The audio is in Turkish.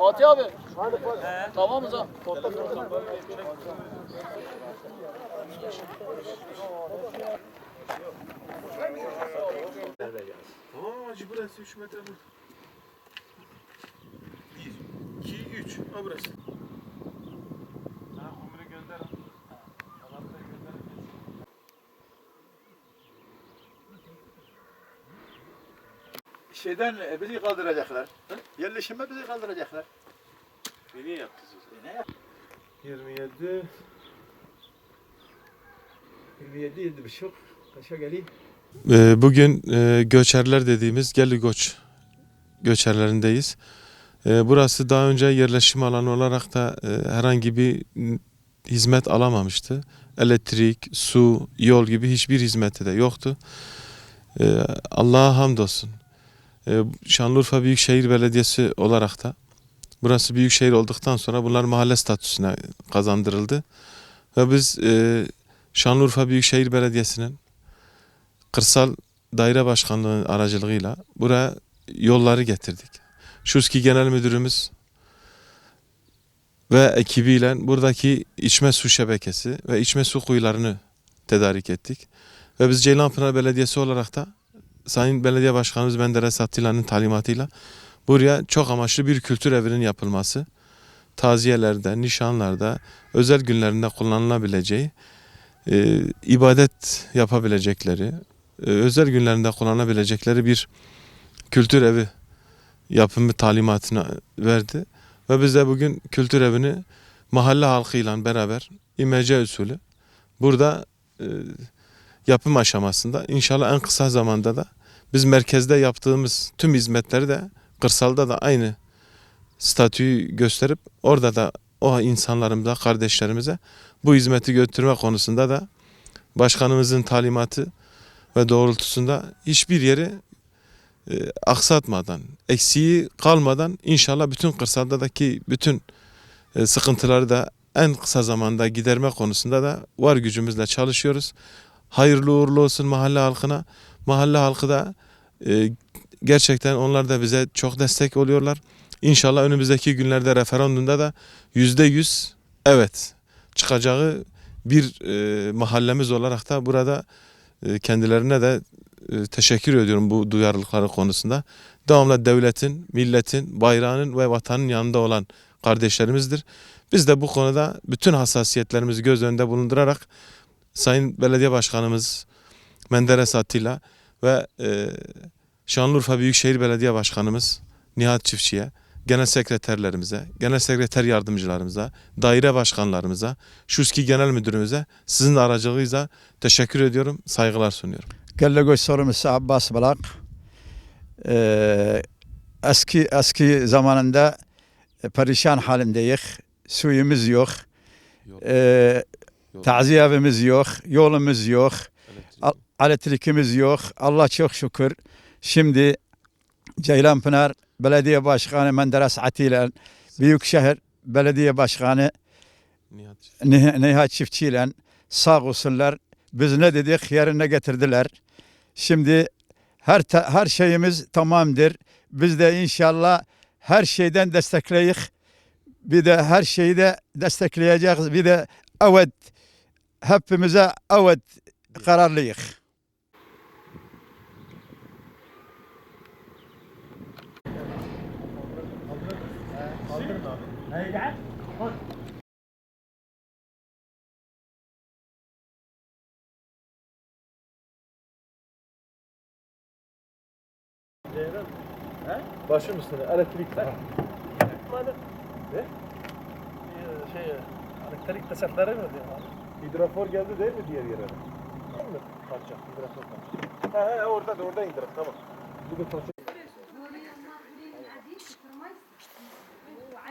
Fatih abi. Tamam mı zaman? Tamam hacı burası 3 metre bu. 1, 2, 3. Ha burası. Şeyden e, bizi kaldıracaklar. Yerleşime bizi kaldıracaklar. Niye yaptınız o zaman? 27 27 yedi buçuk. Kaça geleyim? Ee, Bugün e, göçerler dediğimiz Gelligoç göçerlerindeyiz. Ee, Burası daha önce yerleşim alanı olarak da e, herhangi bir n- hizmet alamamıştı. Elektrik, su, yol gibi hiçbir hizmeti de yoktu. Ee, Allah'a hamdolsun. Ee, Şanlıurfa Büyükşehir Belediyesi olarak da burası büyükşehir olduktan sonra bunlar mahalle statüsüne kazandırıldı. Ve biz e, Şanlıurfa Büyükşehir Belediyesi'nin kırsal daire başkanlığı aracılığıyla buraya yolları getirdik. Şuski Genel Müdürümüz ve ekibiyle buradaki içme su şebekesi ve içme su kuyularını tedarik ettik. Ve biz Ceylanpınar Belediyesi olarak da Sayın Belediye Başkanımız Menderes Atilla'nın talimatıyla buraya çok amaçlı bir kültür evinin yapılması, taziyelerde, nişanlarda, özel günlerinde kullanılabileceği, e, ibadet yapabilecekleri, e, özel günlerinde kullanabilecekleri bir kültür evi yapımı talimatını verdi. Ve biz de bugün kültür evini mahalle halkıyla beraber imece usulü burada e, yapım aşamasında inşallah en kısa zamanda da biz merkezde yaptığımız tüm hizmetleri de kırsalda da aynı statüyü gösterip orada da o insanlarımıza, kardeşlerimize bu hizmeti götürme konusunda da başkanımızın talimatı ve doğrultusunda hiçbir yeri e, aksatmadan, eksiği kalmadan inşallah bütün kırsaldaki bütün e, sıkıntıları da en kısa zamanda giderme konusunda da var gücümüzle çalışıyoruz. Hayırlı uğurlu olsun mahalle halkına. Mahalle halkı da e, gerçekten onlar da bize çok destek oluyorlar. İnşallah önümüzdeki günlerde referandumda da yüzde yüz evet çıkacağı bir e, mahallemiz olarak da burada e, kendilerine de e, teşekkür ediyorum bu duyarlılıkları konusunda. Devamlı devletin, milletin, bayrağının ve vatanın yanında olan kardeşlerimizdir. Biz de bu konuda bütün hassasiyetlerimizi göz önünde bulundurarak Sayın Belediye Başkanımız Menderes Atilla ve e, Şanlıurfa Büyükşehir Belediye Başkanımız Nihat Çiftçi'ye, genel sekreterlerimize, genel sekreter yardımcılarımıza, daire başkanlarımıza, Şuski Genel Müdürümüze sizin aracılığıyla teşekkür ediyorum, saygılar sunuyorum. Gellegoç sorumlusu Abbas Balak. Ee, eski eski zamanında perişan halindeyiz. Suyumuz yok. Yok. Ee. Taziye evimiz yok. Yolumuz yok. Al- Elektrikimiz yok. Allah çok şükür. Şimdi Ceylanpınar Belediye Başkanı Menderes Atilla, Büyükşehir Belediye Başkanı Nihat. Nih- Nihat Çiftçi ile sağ olsunlar. Biz ne dedik yerine getirdiler. Şimdi her ta- her şeyimiz tamamdır. Biz de inşallah her şeyden destekleyik. Bir de her şeyi de destekleyeceğiz. Bir de evet hepimize evet kararlıyız. Başım üstüne elektrik var. Ee, şey, elektrik tesisatları mı diyor abi? Hidrafor geldi değil mi diğer yere? Parça, hidrafor parça. He he orada da orada indirip tamam. Bu da parça.